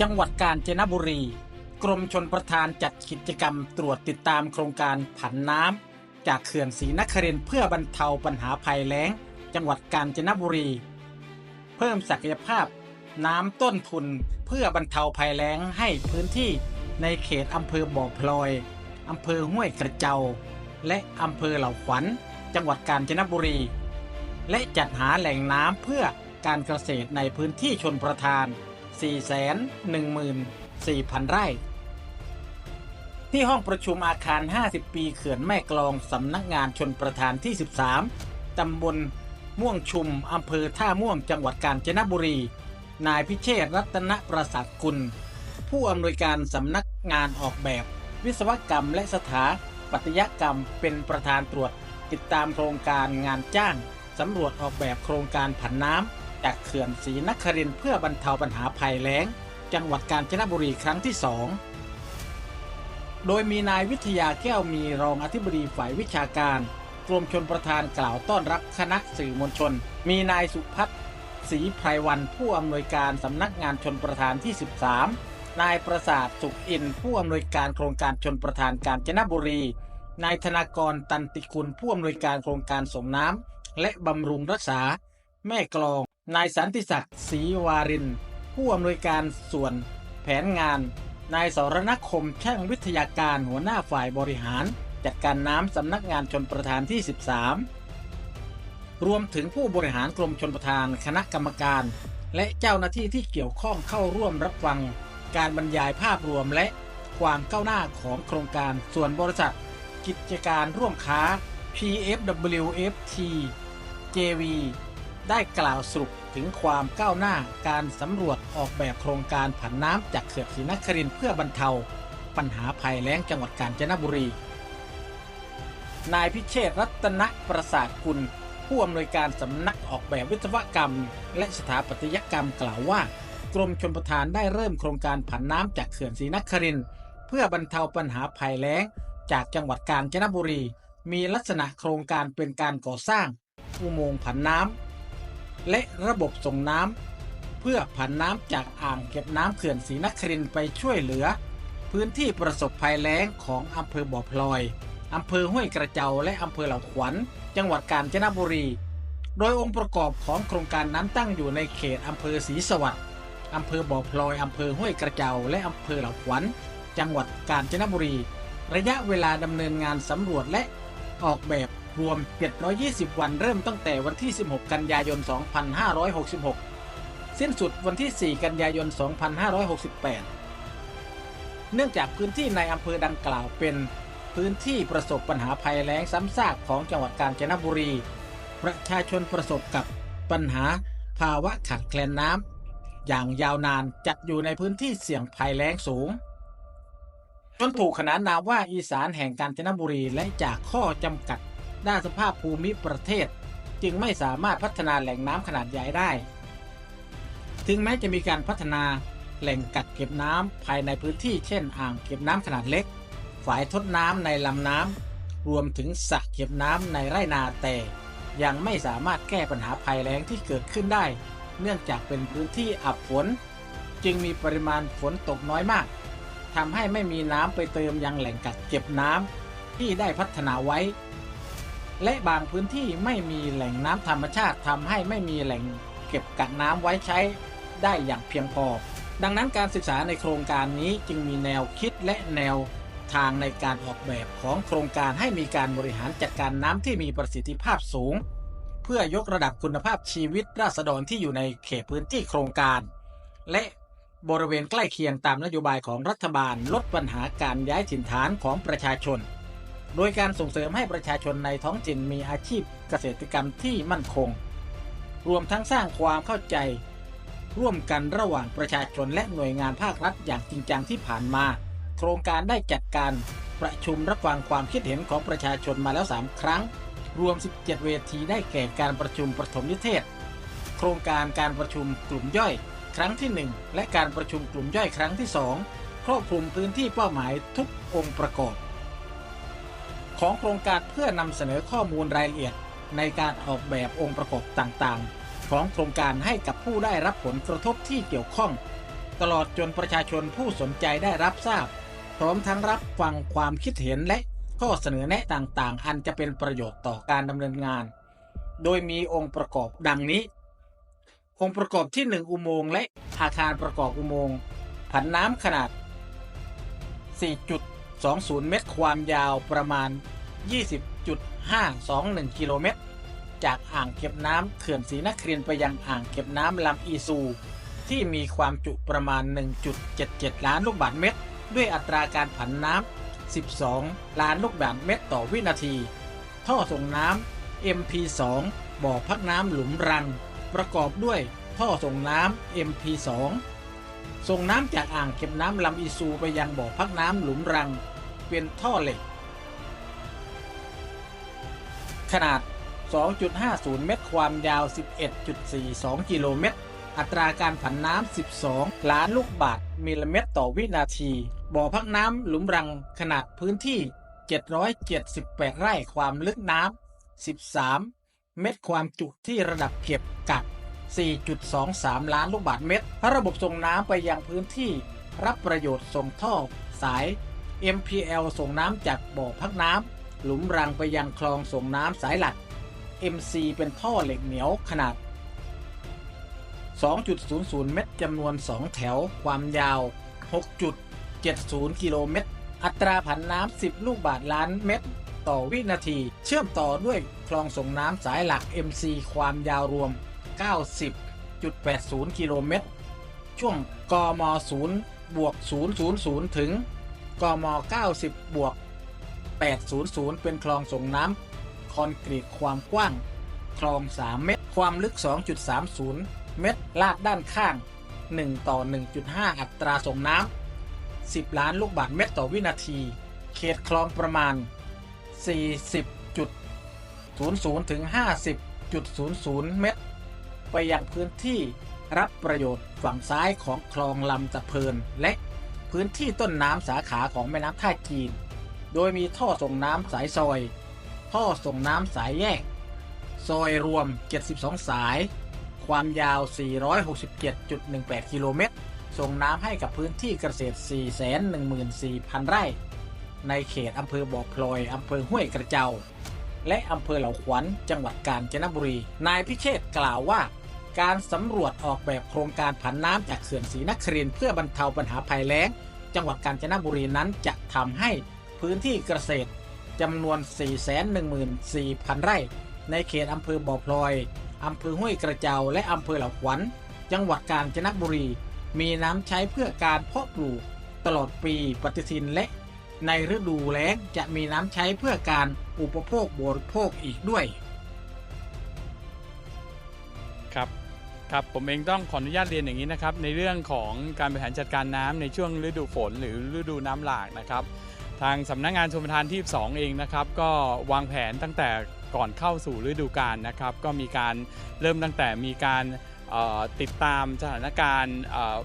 จังหวัดกาญจนบุรี กรมชนประทานจัดกิจกรรมตรวจติดตามโครงการผันน้ำจากเขื่อนศรีนครินเพื่อบรรเทาปัญหาภัยแล้ง จังหวัดกาญจนบุรี เพิ่มศักยภาพ น้ำต้นทุนเพื่อบรรเทาภัยแล้งให้พื้นที่ในเขตอำเภอบ่อพลอยอำเภอห้วยกระเจา และอำเภอเหล่าขวัญ จังหวัดกาญจนบุรี และจัดหาแหล่งน้ำเพื่อการเกษตรในพื้นที่ชนประทาน 414,000 ไร่ ที่ห้องประชุมอาคาร 50 ปีเขื่อนแม่กลองสำนักงานชนประทานที่ 13 ตำบลม่วงชุมอำเภอท่าม่วงจังหวัดกาญจนบุรี นายพิเชษรัตนประสาทกุล ผู้อำนวยการสำนักงานออกแบบ วิศวกรรมและสถาปัตยกรรมเป็นประธานตรวจ ติดตามโครงการงานจ้างสำรวจออกแบบโครงการผันน้ำ จากเขื่อนศรีนครินเพื่อบรรเทาปัญหาภัยแล้ง จังหวัดกาญจนบุรีครั้งที่สองโดยมีนายวิทยาแก้วมีรองอธิบดีฝ่ายวิชาการกรมชนประทานกล่าวต้อนรับคณะสื่อมวลชน มีนายสุพัฒน์ศรีไพรวันผู้อำนวยการสำนักงานชนประทานที่ 13 นายประสาทสุขอินผู้อำนวยการโครงการชนประทานกาญจนบุรี นายธนากรตันติคุณผู้อำนวยการโครงการส่งน้ำและบำรุงรักษา แม่กลอง นายสันติศักดิ์ศรีวาริน ผู้อำนวยการส่วนแผนงาน นายสรณคมช่างวิทยาการหัวหน้าฝ่ายบริหาร จัดการน้ำสำนักงานชนประทานที่ 13 รวมถึงผู้บริหารกรมชนประทานคณะกรรมการ และเจ้าหน้าที่ที่เกี่ยวข้องเข้าร่วมรับฟัง การบรรยายภาพรวมและความก้าวหน้าของโครงการส่วนบริษัท กิจการร่วมค้า PFWFT JV ได้กล่าวสรุปถึงความก้าวหน้าการสำรวจออกแบบโครงการผันน้ำจากเขื่อนศรีนครินเพื่อบรรเทา ปัญหาภัยแล้งจังหวัดกาญจนบุรี นายพิเชษรัตนประสาทกุล ผู้อำนวยการสำนักออกแบบวิศวกรรม และสถาปัตยกรรมกล่าวว่า กรมชลประทานได้เริ่มโครงการผันน้ำจากเขื่อนศรีนครินเพื่อบรรเทาปัญหาภัยแล้งจากจังหวัดกาญจนบุรี มีลักษณะโครงการเป็นการก่อสร้างอุโมงค์ผันน้ำ และระบบส่งน้ำเพื่อผันน้ำจากอ่างเก็บน้ำเขื่อนศรีนครินไปช่วยเหลือ พื้นที่ประสบภัยแล้งของอำเภอบ่อพลอยอำเภอห้วยกระเจาและอำเภอเหล่าขวัญ จังหวัดกาญจนบุรี โดยองค์ประกอบของโครงการนั้นตั้งอยู่ในเขตอำเภอศรีสวัสดิ์อำเภอบ่อพลอยอำเภอห้วยกระเจาและอำเภอเหล่าขวัญ จังหวัดกาญจนบุรี ระยะเวลาดำเนินงานสำรวจและออกแบบ รวม 720 วันเริ่มตั้งแต่วันที่ 16 กันยายน 2566 สิ้นสุดวันที่ 4 กันยายน 2568 เนื่องจากพื้นที่ในอำเภอดังกล่าวเป็นพื้นที่ประสบปัญหาภัยแล้งซ้ำซากของจังหวัดกาญจนบุรี ประชาชนประสบกับปัญหาภาวะขาดแคลนน้ำอย่างยาวนานจัดอยู่ในพื้นที่เสี่ยงภัยแล้งสูงจนถูกขนานนามว่าอีสานแห่งกาญจนบุรีและจากข้อจำกัด ด้านสภาพภูมิประเทศ จึงไม่สามารถพัฒนาแหล่งน้ำขนาดใหญ่ได้ ถึงแม้จะมีการพัฒนาแหล่งกักเก็บน้ำภายในพื้นที่เช่น อ่างเก็บน้ำขนาดเล็ก ฝายทดน้ำในลำน้ำรวมถึงสระเก็บน้ำในไร่นาแต่ยังไม่สามารถแก้ปัญหาภัยแล้งที่เกิดขึ้นได้ เนื่องจากเป็นพื้นที่อับฝน จึงมีปริมาณฝนตกน้อยมากทำให้ไม่มีน้ำไปเติมยังแหล่งกักเก็บน้ำที่ได้พัฒนาไว้ และบางพื้นที่ไม่มีแหล่งน้ำธรรมชาติทำให้ไม่มีแหล่งเก็บกักน้ำไว้ใช้ได้อย่างเพียงพอ ดังนั้นการศึกษาในโครงการนี้จึงมีแนวคิดและแนวทางในการออกแบบของโครงการให้มีการบริหารจัดการน้ำที่มีประสิทธิภาพสูง เพื่อยกระดับคุณภาพชีวิตราษฎรที่อยู่ในเขตพื้นที่โครงการ และบริเวณใกล้เคียงตามนโยบายของรัฐบาลลดปัญหาการย้ายถิ่นฐานของประชาชน โดยการส่งเสริมให้ประชาชนในท้องถิ่นมีอาชีพเกษตรกรรมที่มั่นคง รวมทั้งสร้างความเข้าใจ ร่วมกันระหว่างประชาชนและหน่วยงานภาครัฐอย่างจริงจังที่ผ่านมา โครงการได้จัดการประชุมรับฟังความคิดเห็นของประชาชนมาแล้ว 3 ครั้ง รวม 17 เวทีได้แก่การประชุมประถมนิเทศ โครงการการประชุมกลุ่มย่อย ครั้งที่ 1 และการประชุมกลุ่มย่อยครั้งที่ 2 ครอบคลุมพื้นที่เป้าหมายทุกองค์ประกอบ ของโครงการเพื่อนำเสนอข้อมูลรายละเอียด ในการออกแบบองค์ประกอบต่างๆ ของโครงการให้กับผู้ได้รับผลกระทบที่เกี่ยวข้อง ตลอดจนประชาชนผู้สนใจได้รับทราบ พร้อมทั้งรับฟังความคิดเห็นและข้อเสนอแนะต่างๆ อันจะเป็นประโยชน์ต่อการดำเนินงาน โดยมีองค์ประกอบดังนี้ องค์ประกอบที่ 1 อุโมงค์และอาคารประกอบอุโมงค์ผันน้ำขนาด 4.20 เมตรความยาวประมาณ 20.521 กิโลเมตร จากอ่างเก็บน้ำเขื่อนศรีนครินไปยังอ่างเก็บน้ำลำอีซู ที่มีความจุประมาณ 1.77 ล้านลูกบาศก์เมตร ด้วยอัตราการผันน้ำ 12 ล้านลูกบาศก์เมตรต่อวินาที ท่อส่งน้ำ MP2 บ่อพักน้ำหลุมรัง ประกอบด้วยท่อส่งน้ำ MP2 ส่งน้ำจากอ่างเก็บน้ำลำอีซูไปยังบ่อพักน้ำหลุมรัง เป็นท่อเหล็ก ขนาด 2.50 เมตร ความยาว 11.42 กิโลเมตร อัตราการผันน้ำ 12 ล้านลูกบาศก์มิลลิเมตรต่อวินาที บ่อพักน้ำหลุมรังขนาดพื้นที่ 778 ไร่ความลึกน้ำ 13 เมตรความจุที่ระดับเก็บกัก4.23 ล้านลูกบาศก์เมตร ระบบส่งน้ำไปยังพื้นที่ รับประโยชน์ส่งท่อสาย MPL ส่งน้ำจากบ่อพักน้ำ หลุมรังไปยังคลองส่งน้ำสายหลัก MC เป็นท่อเหล็กเหนียวขนาด 2.00 เมตรจำนวน 2 แถว ความยาว 6.70 กิโลเมตร อัตราผันน้ำ 10 ลูกบาทล้านเมตร ต่อวินาที เชื่อมต่อด้วยคลองส่งน้ำสายหลัก MC ความยาวรวม 90.80 กิโลเมตร ช่วงกม 0 บวก 000 ถึงกม 90 บวก 800 เป็นคลองส่งน้ำคอนกรีตความกว้าง คลอง 3 เมตร ความลึก 2.30 เมตร ลาดด้านข้าง 1 ต่อ 1.5 อัตราส่งน้ำ 10 ล้านลูกบาศก์เมตรต่อวินาที เขตคลองประมาณ 40.00 ถึง 50.00 เมตร ไปยังพื้นที่รับประโยชน์ฝั่งซ้ายของคลองลำตะเพินและพื้นที่ต้นน้ำสาขาของแม่น้ำท่าจีน โดยมีท่อส่งน้ำสายซอย ท่อส่งน้ำสายแยก ซอยรวม 72 สาย ความยาว 467.18 กิโลเมตร ส่งน้ำให้กับพื้นที่เกษตร 414,000 ไร่ ในเขตอำเภอบ่อพลอยอำเภอห้วยกระเจ้าและอำเภอเหล่าขวัญ จังหวัดกาญจนบุรี นายพิเชษกล่าวว่าการสำรวจออกแบบโครงการผันน้ำจากเขื่อนศรีนครินเพื่อบรรเทาปัญหาภัยแล้ง จังหวัดกาญจนบุรีนั้นจะทำให้ พื้นที่เกษตรจำนวน 414,000 ไร่ ในเขตอำเภอบ่อพลอยอำเภอห้วยกระเจาและอำเภอเหล่าขวัญ จังหวัดกาญจนบุรี มีน้ำใช้เพื่อการเพาะปลูกตลอดปีปฏิทินและ ในฤดูแล้งจะมีน้ำใช้เพื่อการอุปโภคบริโภคอีกด้วย ครับครับผมเองต้องขออนุญาตเรียนอย่างนี้นะครับในเรื่องของการบริหารจัดการน้ำในช่วงฤดูฝนหรือฤดูน้ำหลากนะครับ ทางสำนักงานชมประทานที่ 2 เองนะครับ ก็วางแผนตั้งแต่ก่อนเข้าสู่ฤดูกาลนะครับ ก็มีการเริ่มตั้งแต่มีการติดตามสถานการณ์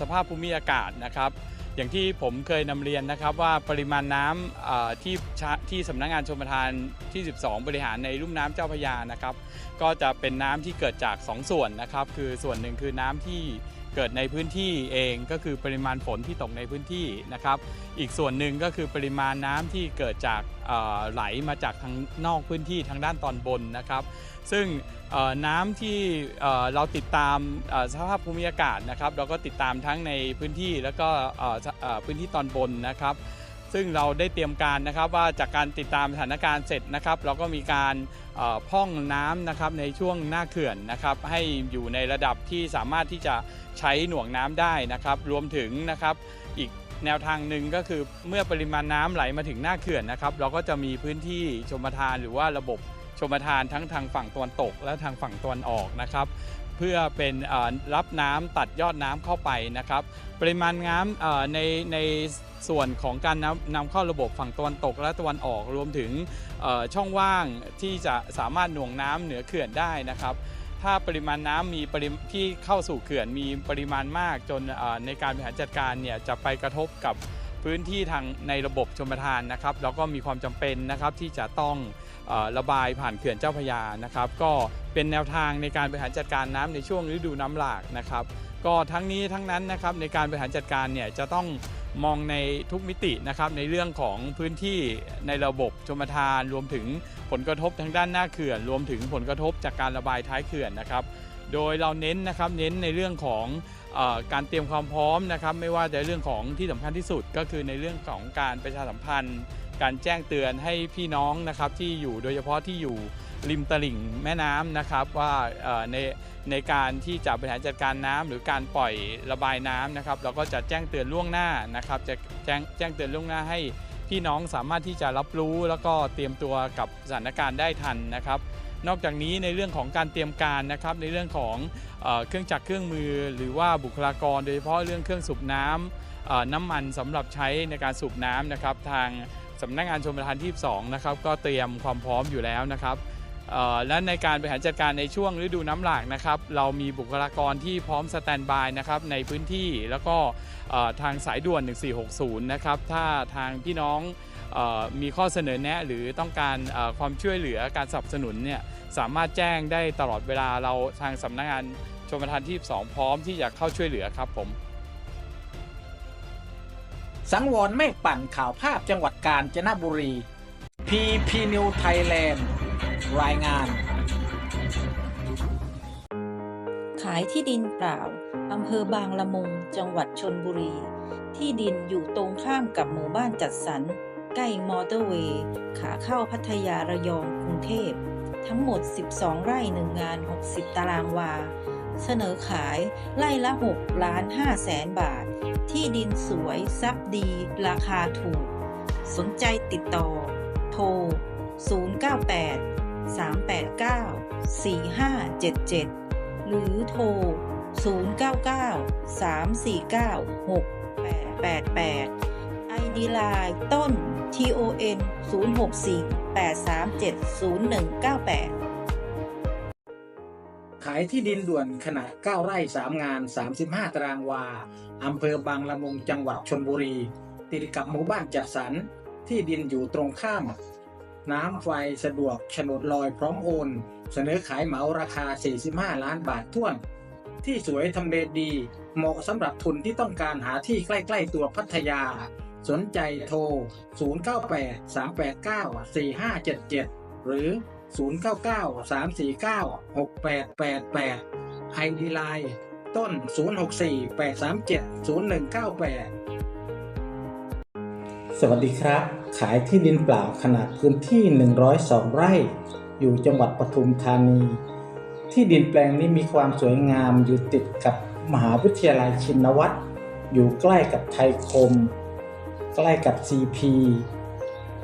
สภาพภูมิอากาศนะครับ อย่างที่ผมเคยนำเรียนนะครับว่าปริมาณน้ำที่ที่สำนักงานชมประทานที่ 12 บริหารในลุ่มน้ำเจ้าพระยานะครับ ก็จะเป็นน้ำที่เกิดจาก 2 ส่วนนะครับ คือส่วนหนึ่งคือน้ำที่ เกิดในพื้นที่เองก็คือปริมาณฝนที่ตกในพื้นที่นะครับ อีกส่วนหนึ่งก็คือปริมาณน้ำที่เกิดจากไหลมาจากทางนอกพื้นที่ทางด้านตอนบนนะครับ ซึ่งน้ำที่เราติดตามสภาพภูมิอากาศนะครับ เราก็ติดตามทั้งในพื้นที่แล้วก็พื้นที่ตอนบนนะครับ ซึ่งเราได้เตรียมการนะครับว่าจากการติดตามสถานการณ์เสร็จนะครับ เราก็มีการพ่องน้ำนะครับในช่วงหน้าเขื่อนนะครับ ให้อยู่ในระดับที่สามารถที่จะใช้หน่วงน้ำได้นะครับ รวมถึงนะครับอีกแนวทางหนึ่งก็คือเมื่อปริมาณน้ำไหลมาถึงหน้าเขื่อนนะครับ เราก็จะมีพื้นที่ชมทานหรือว่าระบบชมทานทั้งทางฝั่งตะวันตกและทางฝั่งตะวันออกนะครับ เพื่อเป็นรับน้ำตัดยอดน้ำเข้าไปนะครับ ปริมาณน้ำในในส่วนของการนำนำเข้าระบบฝั่งตะวันตกและตะวันออกรวมถึงช่องว่างที่จะสามารถหน่วงน้ำเหนือเขื่อนได้นะครับ ถ้าปริมาณน้ำมีปริมที่เข้าสู่เขื่อนมีปริมาณมากจนในการบริหารจัดการเนี่ยจะไปกระทบกับพื้นที่ทางในระบบชมทานนะครับ แล้วก็มีความจำเป็นนะครับที่จะต้อง ระบายผ่านเขื่อนเจ้าพยานะครับ ก็เป็นแนวทางในการบริหารจัดการน้ำในช่วงฤดูน้ำหลากนะครับ ก็ทั้งนี้ทั้งนั้นนะครับในการบริหารจัดการเนี่ยจะต้องมองในทุกมิตินะครับในเรื่องของพื้นที่ในระบบชมทานรวมถึงผลกระทบทางด้านหน้าเขื่อน รวมถึงผลกระทบจากการระบายท้ายเขื่อนนะครับ โดยเราเน้นนะครับเน้นในเรื่องของอการเตรียมความพร้อมนะครับ ไม่ว่าจะเรื่องของที่สำคัญที่สุดก็คือในเรื่องของการประชาสัมพันธ์ การแจ้งเตือนให้พี่น้องนะครับที่อยู่โดยเฉพาะที่อยู่ริมตลิ่งแม่น้ำนะครับว่าในในการที่จะบริหารจัดการน้ำหรือการปล่อยระบายน้ำนะครับ เราก็จะแจ้งเตือนล่วงหน้านะครับ จะแจ้งแจ้งเตือนล่วงหน้าให้พี่น้องสามารถที่จะรับรู้แล้วก็เตรียมตัวกับสถานการณ์ได้ทันนะครับ นอกจากนี้ในเรื่องของการเตรียมการนะครับ ในเรื่องของเครื่องจักรเครื่องมือ หรือว่าบุคลากร โดยเฉพาะเรื่องเครื่องสูบน้ำเอ่อน้ำมันสำหรับใช้ในการสูบน้ำนะครับทาง สำนักงานชมประทานที่2นะครับก็เตรียมความพร้อมอยู่แล้วนะครับและในการบริหารจัดการในช่วงฤดูน้ำหลากนะครับ เรามีบุคลากรที่พร้อมสแตนบายนะครับในพื้นที่แล้วก็ทางสายด่วน 1460 นะครับ ถ้าทางพี่น้องอมีข้อเสนอแนะหรือต้องการความช่วยเหลือการสนับสนุนเนี่ยสามารถแจ้งได้ตลอดเวลาเราทางสำนักงานชมประทานที่ 2 พร้อมที่จะเข้าช่วยเหลือครับผม สังวรเมฆปั่นข่าวภาพจังหวัดกาญจนบุรี PP New Thailand รายงาน ขายที่ดินเปล่า อำเภอบางละมุง จังหวัดชนบุรี ที่ดินอยู่ตรงข้ามกับหมู่บ้านจัดสรร ใกล้มอเตอร์เวย์ ขาเข้าพัทยาระยองกรุงเทพ ทั้งหมด 12 ไร่หนึ่งงาน 60 ตารางวา เสนอขายไร่ละ6ล้าน5แสนบาท ที่ดินสวยซับดี ราคาถูก สนใจติดต่อ โทร 098 389 4577 หรือโทร 099 349 6888 ID Line ต้น TON 064 837 0198ายที่ดินด่วนขนาด 9 ไร่ 3 งาน 35 ตารางวา อำเภอบางละมุงจังหวัดชนบุรี ติดกับหมู่บ้านจัดสรร ที่ดินอยู่ตรงข้าม น้ำไฟสะดวกโฉนดลอยพร้อมโอน เสนอขายเหมาราคา 45 ล้านบาทท้วน ที่สวยทำเลดี เหมาะสำหรับทุนที่ต้องการหาที่ใกล้ ๆ ตัวพัทยา สนใจโทร 098 389 4577 หรือ 099 349 6888 ID Line ต้น 064 837 0198 สวัสดีครับ ขายที่ดินเปล่าขนาดพื้นที่ 102 ไร่ อยู่จังหวัดปทุมธานี ที่ดินแปลงนี้มีความสวยงามอยู่ติดกับมหาวิทยาลัยชินวัตรอยู่ใกล้กับไทยคม ใกล้กับ CP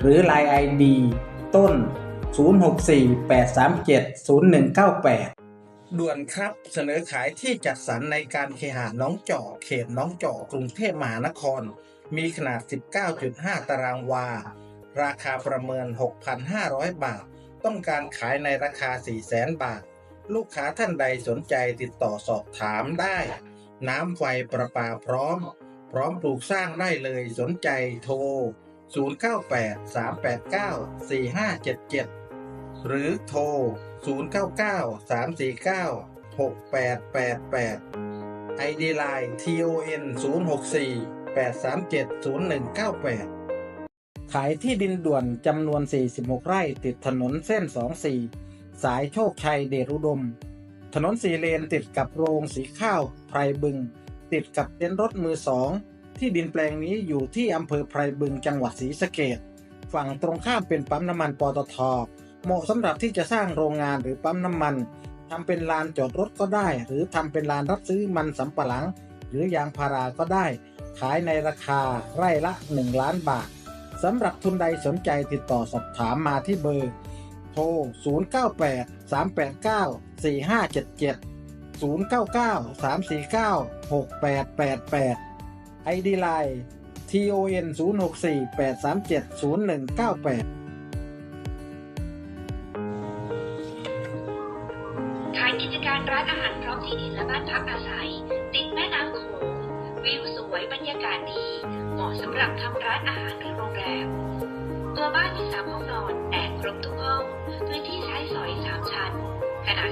หรือ Line ID ต้น 064 837 0198 ด่วนครับเสนอขายที่จัดสรรในการเคหะน้องจอกเขตน้องจอกกรุงเทพมหานคร มีขนาด 19.5 ตารางวา ราคาประเมิน 6,500 บาท ต้องการขายในราคา 400,000 บาท ลูกค้าท่านใดสนใจติดต่อสอบถามได้ น้ำไฟประปาพร้อม พร้อมปลูกสร้างได้เลยสนใจโทร 098 389 4577 หรือโทร 099 349 6888 ID Line TON 064 837 0198ขายที่ดินด่วนจำนวน 46 ไร่ติดถนนเส้น 24 สายโชคชัยเดชอุดม ถนนสีเลนติดกับโรงสีข้าวไพรบึง ติดกับเต็นท์รถมือสอง ที่ดินแปลงนี้อยู่ที่อำเภอไพรบึงจังหวัดศรีสะเกดฝั่งตรงข้ามเป็นปั๊มน้ำมันปตท เหมาะสำหรับที่จะสร้างโรงงานหรือปั๊มน้ำมันทำเป็นลานจอดรถก็ได้ หรือทำเป็นลานรับซื้อมันสำปะหลัง หรือยางพาราก็ได้ ขายในราคาไร่ละ 1 ล้านบาทสำหรับทุนใดสนใจติดต่อสอบถามมาที่เบอร์ โทร 098 389 4577 099 349 6888 ID Line TON 064 837 0198ขายกิจการร้านอาหารพร้อมที่ดินและบ้านพักอาศัย ติดแม่น้ำโขงวิวสวยบรรยากาศดี เหมาะสำหรับทำร้านอาหารหรือโรงแรม ตัวบ้านมีสามห้องนอนแอร์ครบทุกห้อง พื้นที่ใช้สอยสามชั้น ขนาด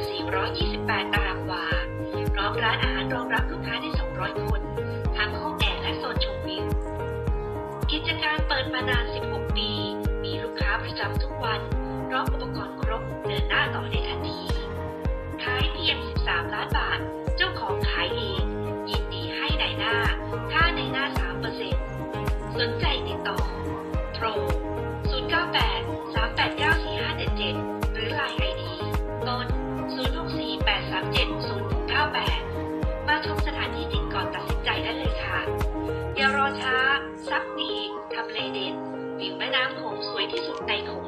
428 ตารางวา พร้อมร้านอาหารรองรับลูกค้าได้ 200 คน ทั้งห้อง นชมวิว กิจการเปิดมานาน 16 ปี มีลูกค้าประจำทุกวันพร้อมอุปกรณ์ครบเดินหน้าต่อในทันที ขายเพียง 13 ล้านบาท น้ำหอมสวยที่สุดในของ